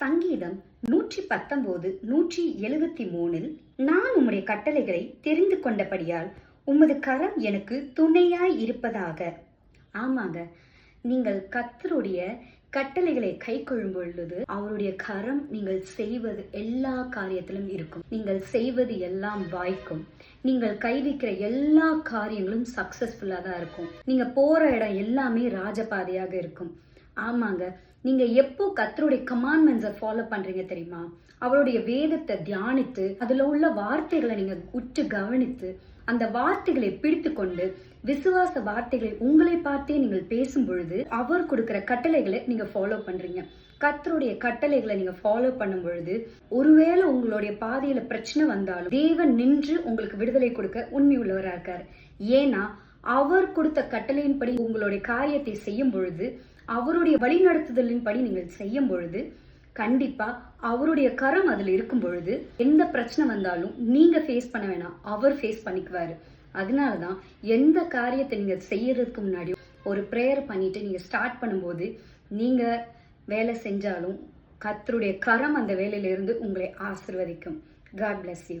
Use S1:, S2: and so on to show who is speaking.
S1: சங்கீதம் நூற்றி பத்தொன்பது நூற்றி எழுபத்தி மூணில் நான் உம்முடைய கட்டளைகளை தெரிந்து கொண்டபடியால் உமது கரம் எனக்கு துணையாய் இருப்பதாக. ஆமாங்க நீங்கள் கத்தருடைய கட்டளைகளை கை கொள்ளும் பொழுது அவருடைய கரம் நீங்கள் செய்வது எல்லா காரியத்திலும் இருக்கும். நீங்கள் செய்வது எல்லாம் வாய்க்கும். நீங்கள் கை வைக்கிற எல்லா காரியங்களும் சக்சஸ்ஃபுல்லாக தான் இருக்கும். நீங்க போற இடம் எல்லாமே ராஜபாதையாக இருக்கும். ஆமாங்க. நீங்க எப்போ கத்தருடைய கமாண்ட்மெண்ட்ஸை ஃபாலோ பண்றீங்க தெரியுமா? அவருடைய வேதத்தை தியானித்து அதுல உள்ள வார்த்தைகளை நீங்க உற்று கவனித்து அந்த வார்த்தைகளை பிடித்து கொண்டு விசுவாச வார்த்தைகளை உங்களை பார்த்தே நீங்கள் பேசும் பொழுது அவர் கொடுக்கிற கட்டளைகளை நீங்க ஃபாலோ பண்றீங்க. கத்தருடைய கட்டளைகளை நீங்க ஃபாலோ பண்ணும் பொழுது ஒருவேளை உங்களுடைய பாதையில பிரச்சனை வந்தாலும் தேவன் நின்று உங்களுக்கு விடுதலை கொடுக்க உண்மை உள்ளவரா இருக்காரு. ஏன்னா அவர் கொடுத்த கட்டளையின்படி உங்களுடைய காரியத்தை செய்யும் பொழுது அவருடைய வழிநடத்துதலின் படி நீங்கள் செய்யும் பொழுது கண்டிப்பா அவருடைய கரம் அதுல இருக்கும் பொழுது எந்த பிரச்சனை வந்தாலும் நீங்க ஃபேஸ் பண்ண வேணாம் அவர் ஃபேஸ் பண்ணிக்குவாரு. அதனாலதான் எந்த காரியத்தை நீங்க செய்யறதுக்கு முன்னாடி ஒரு ப்ரேயர் பண்ணிட்டு நீங்க ஸ்டார்ட் பண்ணும்போது நீங்க வேலை செஞ்சாலும் கத்தருடைய கரம் அந்த வேலையிலிருந்து உங்களை ஆசிர்வதிக்கும். God bless you